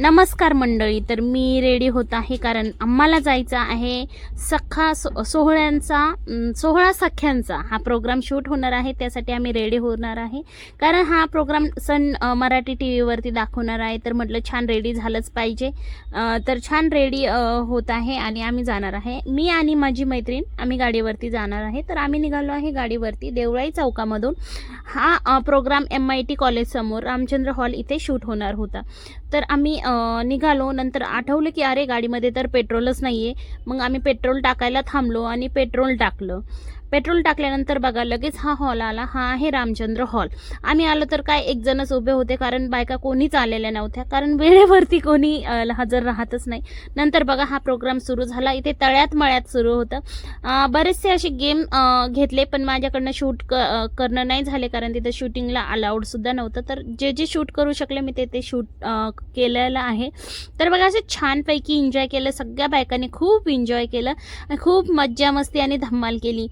नमस्कार मंडळी तर मी रेडी होत आहे कारण आम्हाला जायचं आहे सखा सो सोहळ्यांचा सोहळा सख्यांचा हा प्रोग्राम शूट होणार आहे त्यासाठी आम्ही रेडी होणार आहे. कारण हा प्रोग्राम सन मराठी टी व्हीवरती दाखवणार आहे तर म्हटलं छान रेडी झालंच पाहिजे. तर छान रेडी होत आहे आणि आम्ही जाणार आहे. मी आणि माझी मैत्रीण आम्ही गाडीवरती जाणार आहे. तर आम्ही निघालो आहे गाडीवरती देवळाई चौकामधून. हा प्रोग्राम एम आय टी कॉलेजसमोर रामचंद्र हॉल इथे शूट होणार होता. तर आम्ही निघालो. नंतर आठवलं की अरे गाडीमध्ये तर पेट्रोलच नाही आहे मग आम्ही पेट्रोल टाकायला थांबलो आणि पेट्रोल टाकलं. पेट्रोल टाकल्यानंतर बघा लगेच हा हॉल आला. हा आहे रामचंद्र हॉल आम्ही आलो तर काय एक जणच उभे होते कारण बायका कोणीच आलेल्या नव्हत्या कारण वेळेवरती कोणी हजर राहतच नाही. नंतर बघा हा प्रोग्राम सुरू झाला. इथे तळ्यात मळ्यात सुरू होतं. बरेचसे असे गेम घेतले पण माझ्याकडनं शूट क करणं नाही झाले कारण तिथं शूटिंगला अलाउडसुद्धा नव्हतं. तर जे जे शूट करू शकले मी ते ते शूट केलेलं आहे. तर बघा असं छानपैकी एन्जॉय केलं. सगळ्या बायकांनी खूप एन्जॉय केलं. आणि खूप मज्जा मस्ती आणि धम्माल केली.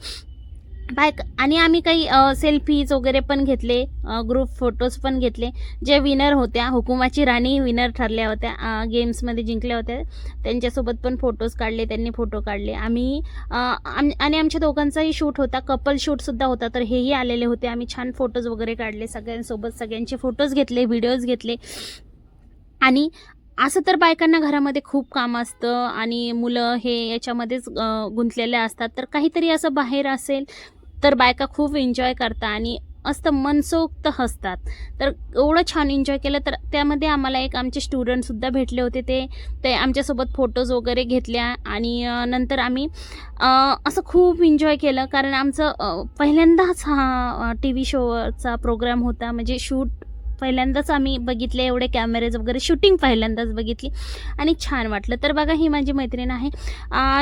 बायक आणि आम्ही काही सेल्फीज वगैरे पण घेतले ग्रुप फोटोज पण घेतले जे विनर होत्या हुकुमाची राणी विनर ठरल्या होत्या गेम्समध्ये जिंकल्या होत्या. त्यांच्यासोबत पण फोटोज काढले त्यांनी फोटो काढले. आम्ही आम आणि आमच्या दोघांचाही शूट होता कपल शूटसुद्धा होता तर हेही आलेले होते. आम्ही छान फोटोज वगैरे काढले सगळ्यांसोबत सगळ्यांचे फोटोज घेतले व्हिडिओज घेतले. आणि असं तर बायकांना घरामध्ये खूप काम असतं आणि मुलं हे याच्यामध्येच गुंतलेले असतात. तर काहीतरी असं बाहेर असेल तर बायका खूप एन्जॉय करतात आणि असतं मनसोक्त हसतात. तर एवढं छान एन्जॉय केलं तर त्यामध्ये आम्हाला एक आमचे स्टुडंटसुद्धा भेटले होते. ते ते आमच्यासोबत फोटोज वगैरे घेतल्या आणि नंतर आम्ही असं खूप एन्जॉय केलं. कारण आमचं पहिल्यांदाच हा टी व्ही शोचा प्रोग्राम होता. म्हणजे शूट पहिल्यांदाच आम्ही बघितले एवढे कॅमेरेज वगैरे शूटिंग पहिल्यांदाच बघितली. आणि छान वाटलं. तर बघा ही माझी मैत्रीण आहे.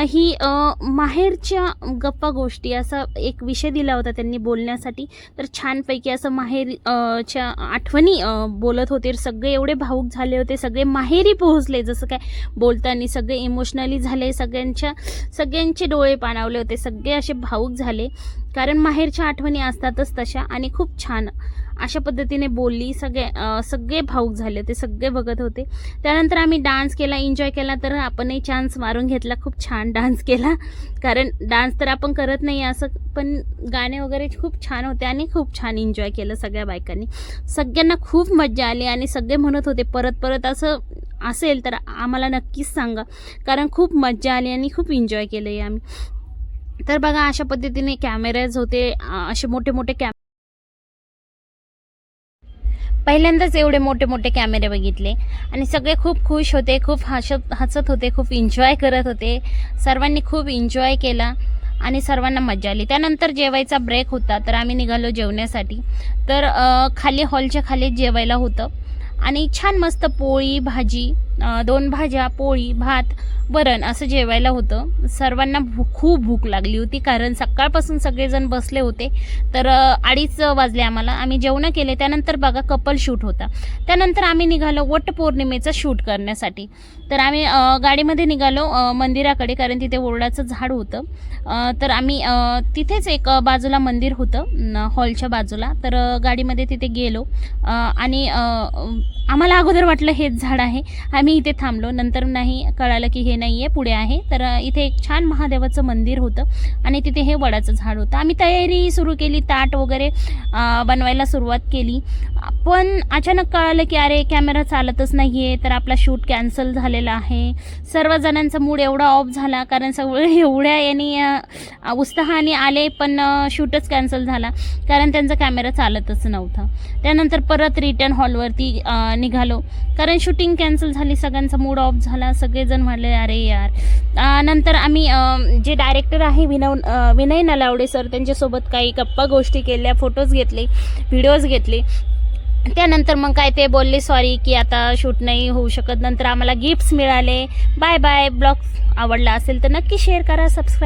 ही माहेरच्या गप्पा गोष्टी असा एक विषय दिला होता त्यांनी बोलण्यासाठी. तर छानपैकी असं माहेर च्या आठवणी बोलत होते. सगळे एवढे भाऊक झाले होते. सगळे माहेरी पोहोचले जसं काय बोलताना. सगळे इमोशनली झाले. सगळ्यांच्या सगळ्यांचे डोळे पाणावले होते. सगळे असे भाऊक झाले. कारण माहेरच्या आठवणी असतातच तशा आणि खूप छान अशा पद्धतीने बोलली. सगळे सगळे भाऊक झाले होते सगळे बघत होते. त्यानंतर आम्ही डान्स केला एन्जॉय केला तर आपणही चान्स मारून घेतला. खूप छान डान्स केला. कारण डान्स तर आपण करत नाही असं पण गाणे वगैरे खूप छान होते आणि खूप छान एन्जॉय केलं सगळ्या बायकांनी. सगळ्यांना खूप मजा आली आणि सगळे म्हणत होते परत परत असं असेल तर आम्हाला नक्कीच सांगा. कारण खूप मज्जा आली आणि खूप एन्जॉय केलं आहे आम्ही. तर बघा अशा पद्धतीने कॅमेरेज होते असे मोठे मोठे कॅमे पहिल्यांदाच एवढे मोठे मोठे कॅमेरे बघितले. आणि सगळे खूप खुश होते खूप हसत हसत होते खूप एन्जॉय करत होते. सर्वांनी खूप एन्जॉय केला आणि सर्वांना मजा आली. त्यानंतर जेवायचा ब्रेक होता तर आम्ही निघालो जेवण्यासाठी. तर खाली हॉलच्या खाली जेवायला होतं. आणि छान मस्त पोळी भाजी दोन भाज्या पोळी भात वरण असं जेवायला होतं. सर्वांना भू खूप भूक लागली होती कारण सकाळपासून सगळेजण बसले होते. तर अडीच वाजले आम्हाला. आम्ही जेवणं केले. त्यानंतर बघा कपल शूट होता. त्यानंतर आम्ही निघालो वटपौर्णिमेचं शूट करण्यासाठी. तर आम्ही गाडीमध्ये निघालो मंदिराकडे कारण तिथे ओरडाचं झाड होतं. तर आम्ही तिथेच एक बाजूला मंदिर होतं हॉलच्या बाजूला. तर गाडीमध्ये तिथे गेलो. आणि आम्हाला अगोदर वाटलं हेच झाड आहे. आम्ही इथे थांबलो. नंतर नाही कळालं की हे नाही आहे पुढे आहे. तर इथे एक छान महादेवाचं मंदिर होतं आणि तिथे हे वडाचं झाड होतं. आम्ही तयारी सुरू केली ताट वगैरे बनवायला सुरुवात केली. पण अचानक कळालं की अरे कॅमेरा चालतच नाही आहे तर आपला शूट कॅन्सल झालेला आहे. सर्वजणांचा मूड एवढा ऑफ झाला कारण सगळे एवढ्या यांनी उत्साहाने आले पण शूटच कॅन्सल झाला कारण त्यांचा कॅमेरा चालतच नव्हता. त्यानंतर परत रिटर्न हॉलवरती निघालो. कारण शूटिंग कॅन्सल झाली सगळ्यांचा मूड ऑफ झाला सगळेजण म्हणले अरे यार. नंतर आम्ही जे डायरेक्टर आहे विनव विनय नलावडे सर त्यांच्यासोबत काही गप्पा गोष्टी केल्या फोटोज घेतले व्हिडिओज घेतले. त्यानंतर मग काय ते बोलले सॉरी की आता शूट नाही होऊ शकत. नंतर आम्हाला गिफ्ट्स मिळाले. बाय बाय ब्लॉग आवडला असेल तर नक्की शेअर करा सबस्क्राईब